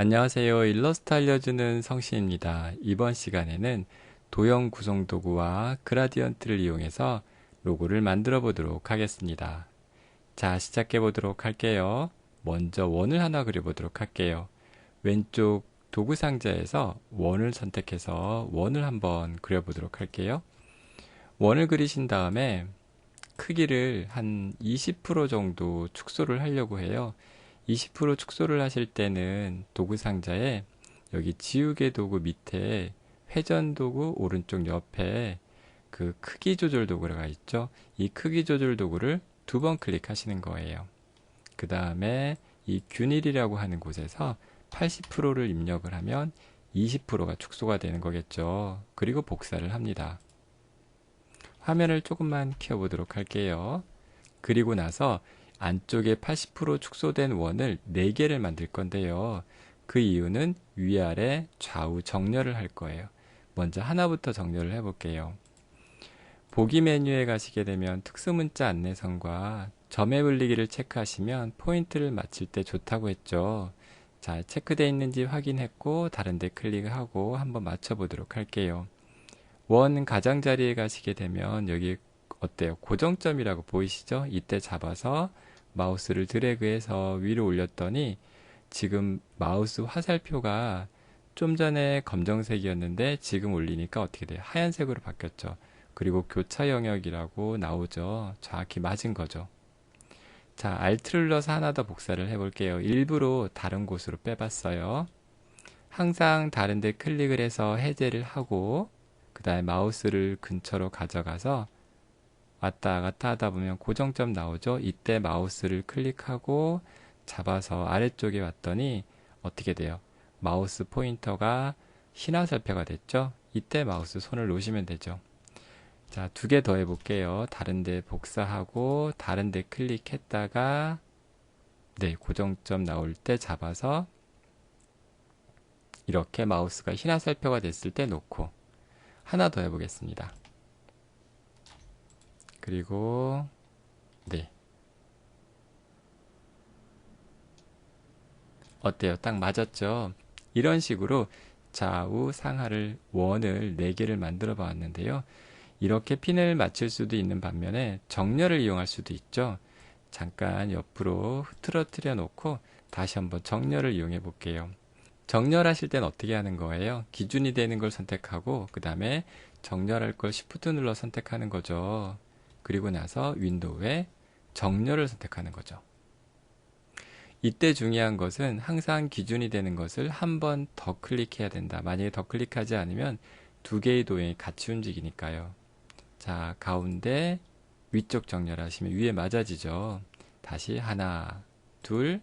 안녕하세요. 일러스트 알려주는 성신입니다. 이번 시간에는 도형 구성 도구와 그라디언트를 이용해서 로고를 만들어 보도록 하겠습니다. 자, 시작해 보도록 할게요. 먼저 원을 하나 그려 보도록 할게요. 왼쪽 도구 상자에서 원을 선택해서 원을 한번 그려 보도록 할게요. 원을 그리신 다음에 크기를 한 20% 정도 축소를 하려고 해요. 20% 축소를 하실 때는 도구 상자에 여기 지우개 도구 밑에 회전 도구 오른쪽 옆에 그 크기 조절 도구가 있죠. 이 크기 조절 도구를 두 번 클릭하시는 거예요. 그 다음에 이 균일이라고 하는 곳에서 80%를 입력을 하면 20%가 축소가 되는 거겠죠. 그리고 복사를 합니다. 화면을 조금만 키워보도록 할게요. 그리고 나서 안쪽에 80% 축소된 원을 4개를 만들 건데요. 그 이유는 위아래 좌우 정렬을 할 거예요. 먼저 하나부터 정렬을 해볼게요. 보기 메뉴에 가시게 되면 특수문자 안내선과 점의 분리기를 체크하시면 포인트를 맞출 때 좋다고 했죠. 자, 체크되어 있는지 확인했고 다른데 클릭하고 한번 맞춰보도록 할게요. 원 가장자리에 가시게 되면 여기 어때요? 고정점이라고 보이시죠? 이때 잡아서 마우스를 드래그해서 위로 올렸더니 지금 마우스 화살표가 좀 전에 검정색이었는데 지금 올리니까 어떻게 돼요? 하얀색으로 바뀌었죠. 그리고 교차 영역이라고 나오죠. 정확히 맞은 거죠. 자, Alt를 눌러서 하나 더 복사를 해볼게요. 일부러 다른 곳으로 빼봤어요. 항상 다른 데 클릭을 해서 해제를 하고 그 다음에 마우스를 근처로 가져가서 왔다 갔다 하다 보면 고정점 나오죠. 이때 마우스를 클릭하고 잡아서 아래쪽에 왔더니 어떻게 돼요? 마우스 포인터가 신화살표가 됐죠. 이때 마우스 손을 놓으시면 되죠. 자, 두 개 더 해볼게요. 다른 데 복사하고 다른 데 클릭했다가 네, 고정점 나올 때 잡아서 이렇게 마우스가 신화살표가 됐을 때 놓고 하나 더 해보겠습니다. 그리고 네 어때요? 딱 맞았죠? 이런 식으로 좌우 상하를 원을 4개를 만들어 봤는데요. 이렇게 핀을 맞출 수도 있는 반면에 정렬을 이용할 수도 있죠. 잠깐 옆으로 흐트러뜨려 놓고 다시 한번 정렬을 이용해 볼게요. 정렬하실 땐 어떻게 하는 거예요? 기준이 되는 걸 선택하고 그 다음에 정렬할 걸 Shift 눌러 선택하는 거죠. 그리고 나서 윈도우에 정렬을 선택하는 거죠. 이때 중요한 것은 항상 기준이 되는 것을 한 번 더 클릭해야 된다. 만약에 더 클릭하지 않으면 두 개의 도형이 같이 움직이니까요. 자, 가운데 위쪽 정렬하시면 위에 맞아지죠. 다시 하나, 둘,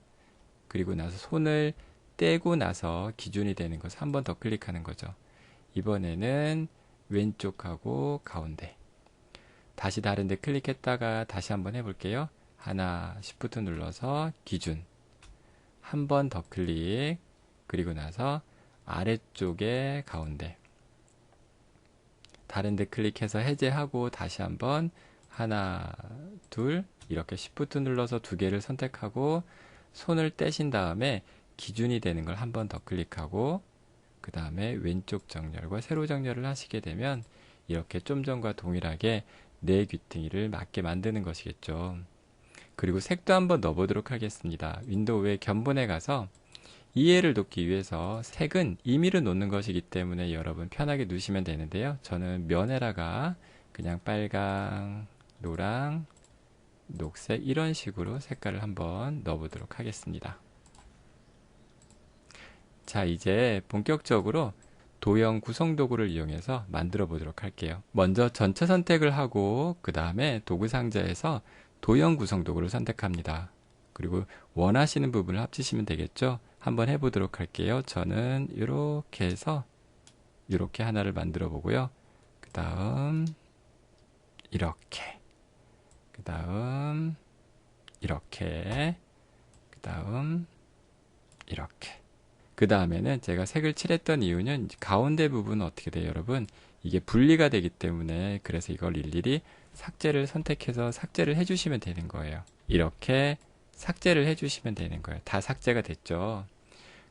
그리고 나서 손을 떼고 나서 기준이 되는 것을 한 번 더 클릭하는 거죠. 이번에는 왼쪽하고 가운데. 다시 다른 데 클릭했다가 다시 한번 해볼게요. 하나, Shift 눌러서 기준. 한 번 더 클릭. 그리고 나서 아래쪽에 가운데. 다른 데 클릭해서 해제하고 다시 한번 하나, 둘, 이렇게 Shift 눌러서 두 개를 선택하고 손을 떼신 다음에 기준이 되는 걸 한 번 더 클릭하고 그 다음에 왼쪽 정렬과 세로 정렬을 하시게 되면 이렇게 좀 전과 동일하게 네 귀퉁이를 맞게 만드는 것이겠죠. 그리고 색도 한번 넣어보도록 하겠습니다. 윈도우의 견본에 가서 이해를 돕기 위해서 색은 임의로 놓는 것이기 때문에 여러분 편하게 누시면 되는데요. 저는 면에다가 그냥 빨강, 노랑, 녹색 이런 식으로 색깔을 한번 넣어보도록 하겠습니다. 자 이제 본격적으로 도형 구성 도구를 이용해서 만들어 보도록 할게요. 먼저 전체 선택을 하고 그 다음에 도구 상자에서 도형 구성 도구를 선택합니다. 그리고 원하시는 부분을 합치시면 되겠죠. 한번 해보도록 할게요. 저는 이렇게 해서 이렇게 하나를 만들어 보고요. 그 다음 이렇게 그 다음 이렇게 그 다음 이렇게 그 다음에는 제가 색을 칠했던 이유는 가운데 부분은 어떻게 돼요 여러분 이게 분리가 되기 때문에 그래서 이걸 일일이 삭제를 선택해서 삭제를 해주시면 되는 거예요 이렇게 삭제를 해주시면 되는 거예요 다 삭제가 됐죠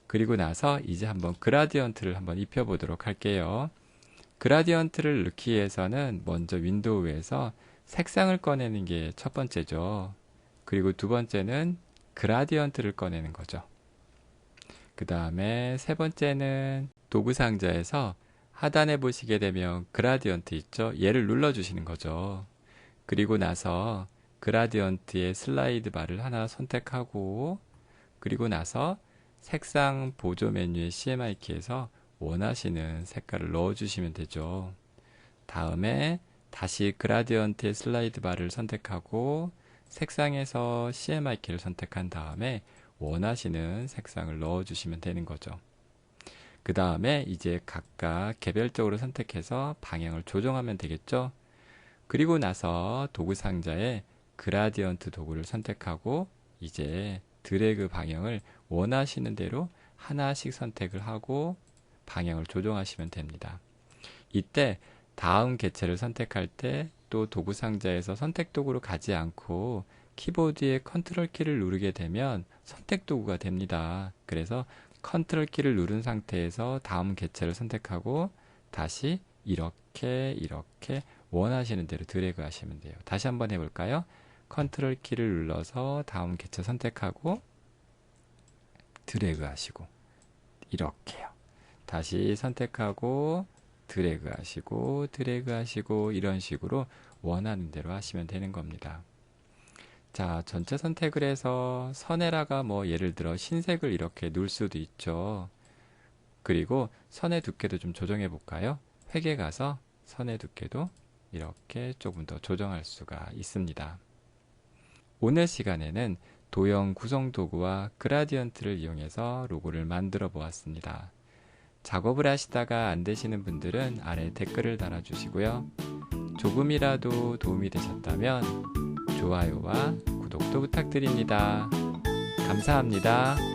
그리고 나서 이제 한번 그라디언트를 한번 입혀보도록 할게요. 그라디언트를 넣기 위해서는 먼저 윈도우에서 색상을 꺼내는 게 첫 번째죠. 그리고 두 번째는 그라디언트를 꺼내는 거죠. 그 다음에 세 번째는 도구 상자에서 하단에 보시게 되면 그라디언트 있죠? 얘를 눌러주시는 거죠. 그리고 나서 그라디언트의 슬라이드 바를 하나 선택하고 그리고 나서 색상 보조 메뉴의 CMY 키에서 원하시는 색깔을 넣어주시면 되죠. 다음에 다시 그라디언트의 슬라이드 바를 선택하고 색상에서 CMY 키를 선택한 다음에 원하시는 색상을 넣어주시면 되는 거죠. 그 다음에 이제 각각 개별적으로 선택해서 방향을 조정하면 되겠죠. 그리고 나서 도구 상자에 그라디언트 도구를 선택하고 이제 드래그 방향을 원하시는 대로 하나씩 선택을 하고 방향을 조정하시면 됩니다. 이때 다음 개체를 선택할 때 또 도구 상자에서 선택 도구로 가지 않고 키보드의 컨트롤 키를 누르게 되면 선택 도구가 됩니다. 그래서 컨트롤 키를 누른 상태에서 다음 개체를 선택하고 다시 이렇게 이렇게 원하시는 대로 드래그 하시면 돼요. 다시 한번 해볼까요? 컨트롤 키를 눌러서 다음 개체 선택하고 드래그 하시고 이렇게요. 다시 선택하고 드래그 하시고 드래그 하시고 이런 식으로 원하는 대로 하시면 되는 겁니다. 자, 전체 선택을 해서 선에다가 뭐 예를 들어 흰색을 이렇게 놓을 수도 있죠. 그리고 선의 두께도 좀 조정해 볼까요? 획에 가서 선의 두께도 이렇게 조금 더 조정할 수가 있습니다. 오늘 시간에는 도형 구성 도구와 그라디언트를 이용해서 로고를 만들어 보았습니다. 작업을 하시다가 안 되시는 분들은 아래 댓글을 달아주시고요. 조금이라도 도움이 되셨다면 좋아요와 구독도 부탁드립니다. 감사합니다.